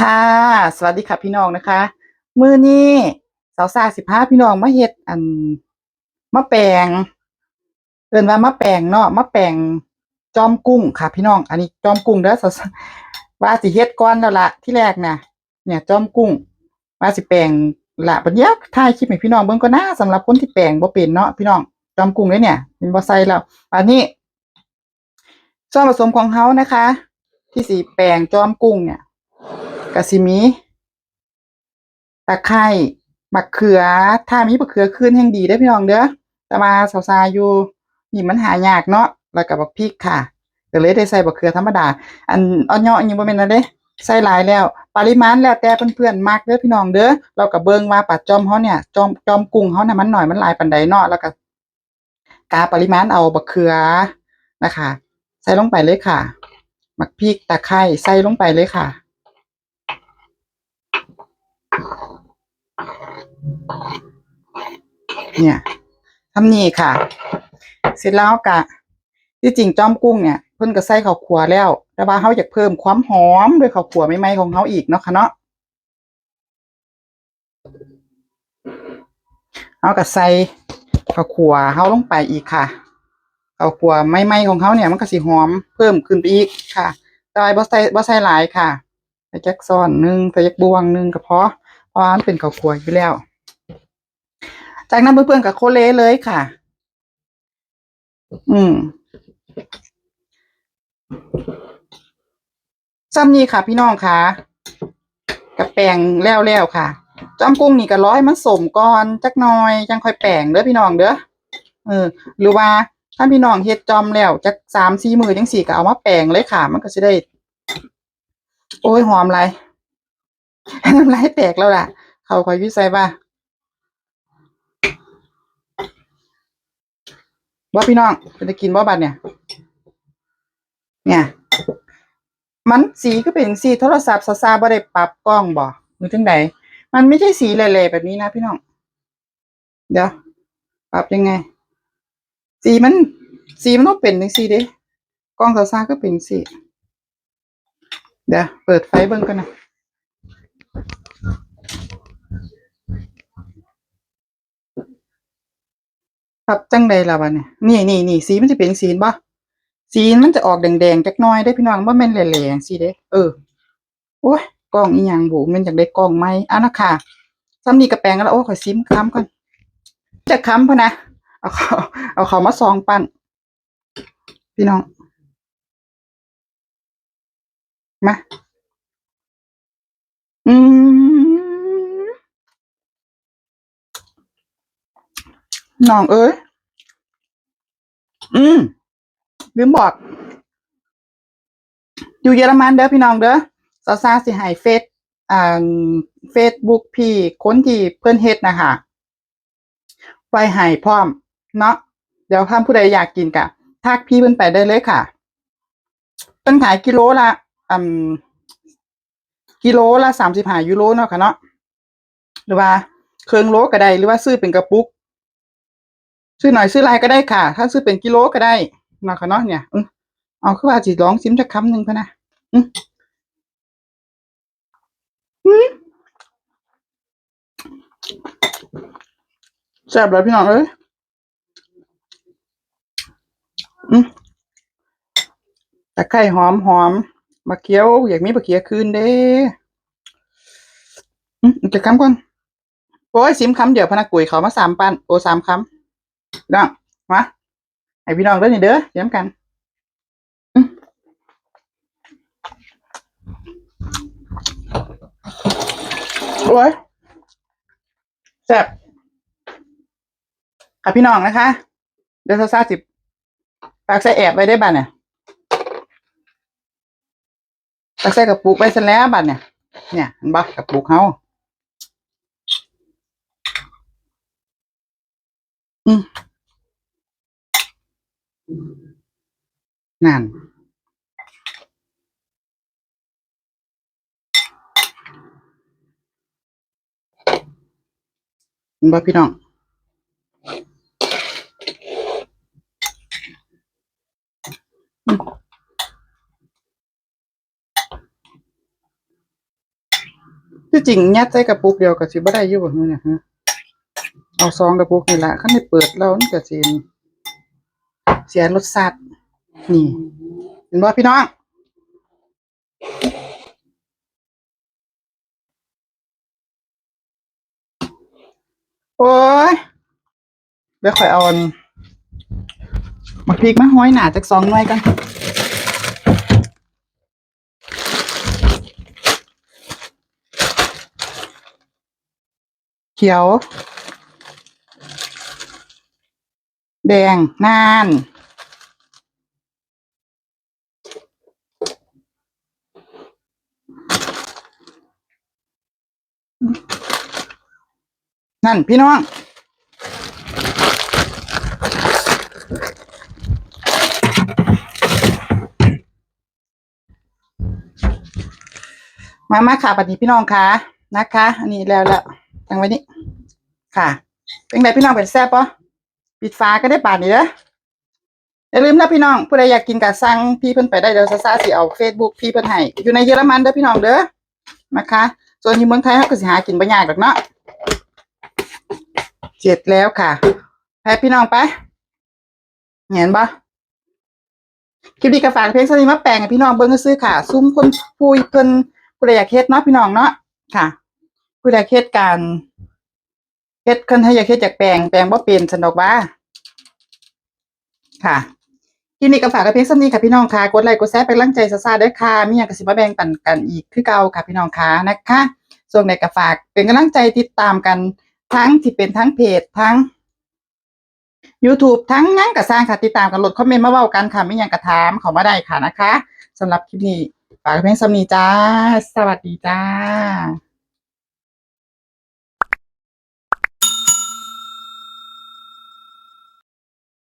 ค่ะ สวัสดีค่ะพี่น้องนะคะ มื้อนี้สาวซาสิพาพี่น้องมาเฮ็ดอันมะแปงเอิ้นว่ามะแปงเนาะมะแปงจอมกุ้งค่ะ พี่น้อง อันนี้จอมกุ้งเด้อสาวว่าสิเฮ็ดก่อนแล้วล่ะที่แรกน่ะเนี่ย จอมกุ้ง ว่าสิแปงละบัดเนี้ยถ่ายคลิปให้พี่น้องเบิ่งก็น่าสำหรับคนที่แปลงบ่เป็นเนาะพี่น้องจอมกุ้งเด้เนี่ยเป็นบ่ใส่แล้วอันนี้ส่วนผสมของเฮานะคะ ที่สิแปลงจอมกุ้งเนี่ย กะสิมีตะไคร้บักเขือ ถ้ามีบักเขือขึ้นแห่งดีได้พี่น้องเด้อแต่มาสาวซาอยู่นี่มันหายากเนาะแล้วก็บักพริกค่ะก็เลยได้ใส่บักเขือธรรมดา อันอ่อนเนาะอันนี้บ่แม่นนะเด้ใส่หลายแล้ว ปริมาณแล้วแต่เพื่อนๆมักเด้อพี่น้องเด้อเราก็เบิ่งว่าปลาจอมเฮาเนี่ยจอมจอมกุ้งเฮาน่ะมันหน้อยมันหลายปานใดเนาะแล้วก็กาปริมาณเอาบักเขือนะคะ ใส่ลงไปเลยค่ะบักพริกตะไคร้ใส่ลงไปเลยค่ะ เนี่ยทำนี่ค่ะ เสร็จแล้วกะที่จริงจอมกุ้งเนี่ยเพิ่นก็ใส่ข้าวขัวแล้ว แต่ว่าเฮาอยากเพิ่มความหอมด้วยข้าวขัวใหม่ๆของเฮาอีกเนาะค่ะเนาะเฮาก็ใส่ข้าวขัวเฮาลงไปอีกค่ะข้าวขัวใหม่ๆของเฮาเนี่ยมันก็สิหอมเพิ่มขึ้นไปอีกค่ะแต่ว่าบ่ใส่บ่ใส่หลายค่ะใส่แจักซ้อนหนึ่งใส่แจักบวงหนึ่งก็พอเพราะว่ามันเป็นข้าวขัวอยู่แล้ว จากนั้นเพื่อนๆกับโคเลเลยค่ะ อืมซ้ำนี่ค่ะ พี่น้องค่ะกับแป้งแล้วแล้วค่ะจอมกุ้งนี่ก็ร้อยมันสมก่อนจักหน่อยจังค่อยแป้งเด้อพี่น้องเด้อเออ หรือว่าถ้าพี่น้องเฮ็ดจอมแล้วจักสามสี่มือจังสี่ก็เอามาแป้งเลยค่ะ มันก็จะได้ โอ้ยหอมไรน้ำลายแตกแล้วล่ะ เขาคอยวิสัยว่า ว่าพี่น้องเป็นจะกินว่าบัดเนี่ย เนี่ย มันสีก็เป็นสีโทรศัพท์ซาซาบ่ได้ปรับกล้องบ่หรือจังใดมันไม่ใช่สีเละๆแบบนี้นะพี่น้อง เดี๋ยวปรับยังไง สีมัน สีมันต้องเป็นจังสีเด้กล้องซาซาก็เป็นสีเดี๋ยวเปิดไฟเบิ่งกันนะ ครับจังใดล่ะวะเนี่ยนี่นี่นี่สีมันจะเป็นสีบ่สีมันจะออกแดงๆจักหน่อยได้พี่น้องบ่แม่นแหล่ๆสีเด้เออโอ้ยกล้องอีหยังบุมันอยากได้กล้องใหมอะนะค่ะซ้ำนี่กระแปงกันแล้วโอ้ขอยซิมค้ำก่อนจะค้ำพะนะเอาเขาเอาเขามาซองปั้นพี่น้องมาอืม น้องเอ้ย อืมลืมบอก อยู่เยอรมันเด้อพี่น้องเด้อซาซาสิให้เฟซอ่าเฟซบุ๊กพี่คนที่เพื่อนเฮ็ดนะคะไว้ให้พร้อม เนาะเดี๋ยวถ้าผู้ใดอยากกินกะทักพี่เพิ่นไปได้เลยค่ะเพิ่นขายกิโลละอืมกิโลละสามสิบห้ายูโรเนาะค่ะเนาะหรือว่าเครื่องโลก็ได้หรือว่าซื้อเป็นกระปุก ซื้อหน่อยซื้อลายก็ได้ค่ะ ถ้าซื้อเป็นกิโลก็ได้นาะค่ะเนาะเนี่ยเอาคือว่าสิลองชิมจักคำหนึ่งพะนะอืมอืมแซ่บเลยพี่น้องเอ้ยอืมตะไคร้หอมหอมมะเขียว อยากมีมะเขียวคืนเด้อืมจะคำก่อนโอ้ยซิมคำเดี๋ยวพนักกุยเขามาสามปันโอ้สามคำ น้องมาให้พี่น้องเด้อนี่เด้อเยี่ยมกันโอ้ยแซ่บค่ะพี่น้องนะคะ เดี๋ยวซาซาสิปากใส่แอบไว้ได้บ้านเนี่ยปากใส่กระปุกไว้เสร็จแล้วบ้านเนี่ย เนี่ยเห็นบ่กระปุกเขาอืม นั่น บ่พี่น้องที่จริงยัดใส่กระปุกเดียวกับสิบ่ได้อยู่บ่เนี่ยฮะเอาซองกระปุกนี่ละขั้นได้เปิดแล้วมันก็สิ เสียรสชาตินี่ เห็นบ่พี่น้อง โอ้ยเดี๋ยวข่อยเอาอันมาพริกมาห้อยหนาจากสองหน่วยกันเขียว แดงนาน นั่นพี่น้อง มามาค่ะปัดนี้พี่น้องค่ะนะคะ อันนี้แล้วแล้วตั้งไว้นี่ค่ะ เป็นไงพี่น้องเป็นแซ่บปะปิดฟ้าก็ได้ป่านนี้เด้ออย่าลืมนะพี่น้องผู้ใดอยากกินกะสั่งพี่เพิ่นไปได้เดี๋ยวซาซาสิเอาเฟซบุ๊กพี่เพิ่นให้อยู่ในเยอรมันเด้อพี่น้องเด้อนะคะส่วนที่เมืองไทยเขาก็สิหากินบ่ยากหรอกเนาะ เสร็จแล้วค่ะไปพี่น้องไปเห็นปะคลิปนี้ก็ฝากเพลงสนิมาแปลงให้พี่น้องเบิ่งซื้อค่ะ ซุ้มคนพูยเพิ่นผู้ใดอยากเฮ็ดเนาะพี่น้องเนาะค่ะผู้ใดเฮ็ดการเฮ็ดคนให้อยากเฮ็ดจากแปลงแปลงบ่เป็นสนอกว่าค่ะคลิปนี้ก็ฝากกับเพลงสนี้ค่ะพี่น้องค่ะกดไลค์กดแชร์เป็นกำลังใจซ่าๆด้วยค่ะมีหยังก็สิบมาแบ่งปันกันอีกคือเก่าค่ะพี่น้องค่ะนะคะส่วนในก็ฝากเป็นกำลังใจติดตามกัน ทั้งที่เป็นทั้งเพจทั้ง YouTube ทั้งงั้นกับสร้างค่ะติดตามกันลดคอมเมนต์มาเว้ากันค่ะไม่ยังกระถามขอมาได้ค่ะนะคะสำหรับคลิปนี้ฝากเพลงสำนีจ้า สวัสดีจ้า